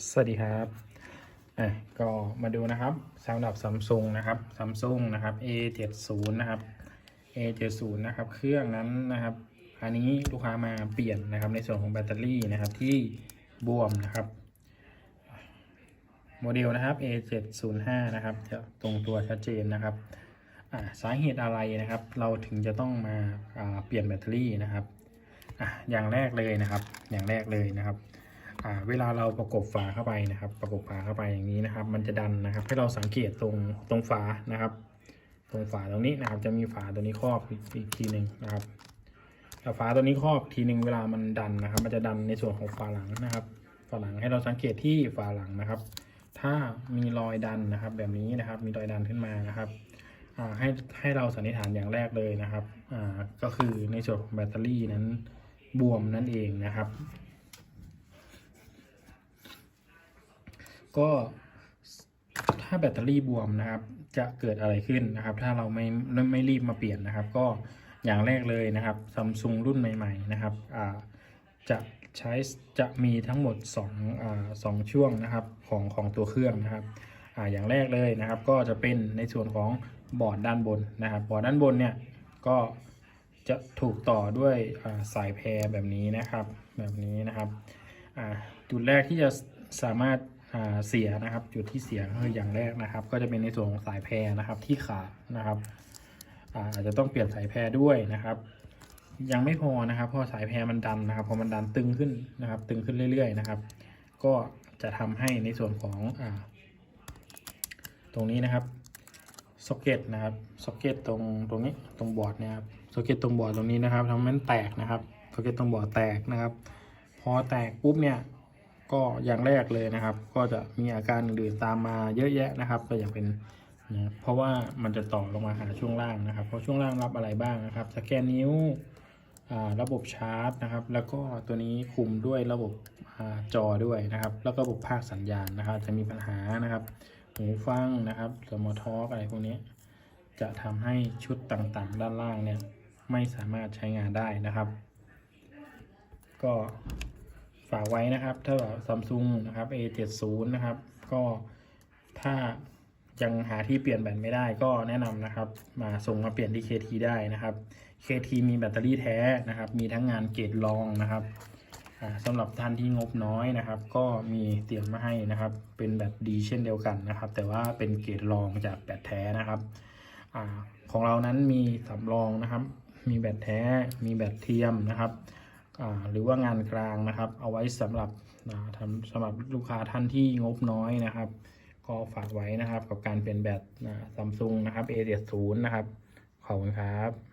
สวัสดีครับอะก็มาดูนะครับสำหรับซัมซุงนะครับซัมซุงนะครับ A70 นะครับ A70 นะครับ เครื่องนั้นนะครับ อันนี้ลูกค้ามาเปลี่ยนนะครับในส่วนของแบตเตอรี่นะครับที่บวมนะครับ โมเดลนะครับ A705 นะครับจะตรงตัวชัดเจนนะครับอ่าสาเหตุอะไรนะครับ เราถึงจะต้องมาอ่าเปลี่ยนแบตเตอรี่นะครับอะอย่างแรกเลยนะครับ อย่างแรกเลยนะครับ เวลาเราประกบฝาเข้าไปนะครับ ประกบฝาเข้าไปอย่างนี้นะครับ มันจะดันนะครับ ให้เราสังเกตตรงตรงฝานะครับ ตรงฝาตรงนี้นะครับ จะมีฝาตัวนี้ครอบอีกทีหนึ่งนะครับแล้วฝาตัวนี้ครอบทีหนึ่งเวลามันดันนะครับ มันจะดันในส่วนของฝาหลังนะครับฝาหลังให้เราสังเกตที่ฝาหลังนะครับ ถ้ามีรอยดันนะครับ แบบนี้นะครับ มีรอยดันขึ้นมานะครับให้ให้เราสันนิษฐานอย่างแรกเลยนะครับก็คือในส่วนของแบตเตอรี่นั้นบวมนั่นเองนะครับ ก็ถ้าแบตเตอรี่บวมนะครับ จะเกิดอะไรขึ้นนะครับ ถ้าเราไม่ไม่รีบมาเปลี่ยนนะครับ ก็อย่างแรกเลยนะครับซัมซุงรุ่นใหม่ ๆ นะครับจะใช้จะมีทั้งหมด2อสองช่วงนะครับของของตัวเครื่องนะครับออย่างแรกเลยนะครับ ก็จะเป็นในส่วนของบอร์ดด้านบนนะครับ บอร์ดด้านบนเนี่ยก็จะถูกต่อด้วยาสายแพรแบบนี้นะครับ แบบนี้นะครับจุดแรกที่จะสามารถ เสียนะครับ จุดที่เสียก็คืออย่างแรกนะครับ ก็จะเป็นในส่วนของสายแพรนะครับที่ขาดนะครับอาจจะต้องเปลี่ยนสายแพรด้วยนะครับ ยังไม่พอนะครับเพราะสายแพรมันดันนะครับพอมันดันตึงขึ้นนะครับ ตึงขึ้นเรื่อย ๆ นะครับ ก็จะทำให้ในส่วนของอตรงนี้นะครับซ็อกเก็ตนะครับซ็อกเก็ตตรงตรงนี้ตรงบอร์ดนะครับซ็อกเก็ตตรงบอร์ดตรงนี้นะครับทำให้มันแตกนะครับซ็อกเก็ตตรงบอร์ดแตกนะครับ พอแตกปุ๊บเนี่ย ก็อย่างแรกเลยนะครับ ก็จะมีอาการอื่นตามมาเยอะแยะนะครับ ก็อย่างเป็นนะเพราะว่ามันจะต่อลงมาหาช่วงล่างนะครับ เพราะช่วงล่างรับอะไรบ้างนะครับ สแกนนิ้วระบบชาร์จนะครับ แล้วก็ตัวนี้คุมด้วยระบบอจอด้วยนะครับ แล้วก็ระบบภาคสัญญาณนะครับ จะมีปัญหานะครับหูฟังนะครับสมอทอกอะไรพวกนี้ จะทำให้ชุดต่างๆ ด้านล่างเนี่ยไม่สามารถใช้งานได้นะครับ ก็ ฝากไว้นะครับ ถ้าซัมซุงนะครับ A70 นะครับ ก็ถ้ายังหาที่เปลี่ยนแบตไม่ได้ก็แนะนำนะครับ มาส่งมาเปลี่ยนที่ KT ได้นะครับ KT มีแบตเตอรี่แท้นะครับ มีทั้งงานเกรดรองนะครับสำหรับท่านที่งบน้อยนะครับ ก็มีเตรียมมาให้นะครับ เป็นแบตดีเช่นเดียวกันนะครับ แต่ว่าเป็นเกรดรองจากแบตแท้นะครับอของเรานั้นมีสำรองนะครับ มีแบตแท้ มีแบตเทียมนะครับ หรือว่างานกลางนะครับ เอาไว้สำหรับอ่าทำสำหรับลูกค้าท่านที่งบน้อยนะครับ ก็ฝากไว้นะครับกับการเปลี่ยนแบตซัมซุงนะครับ A70 นะครับ ขอบคุณครับ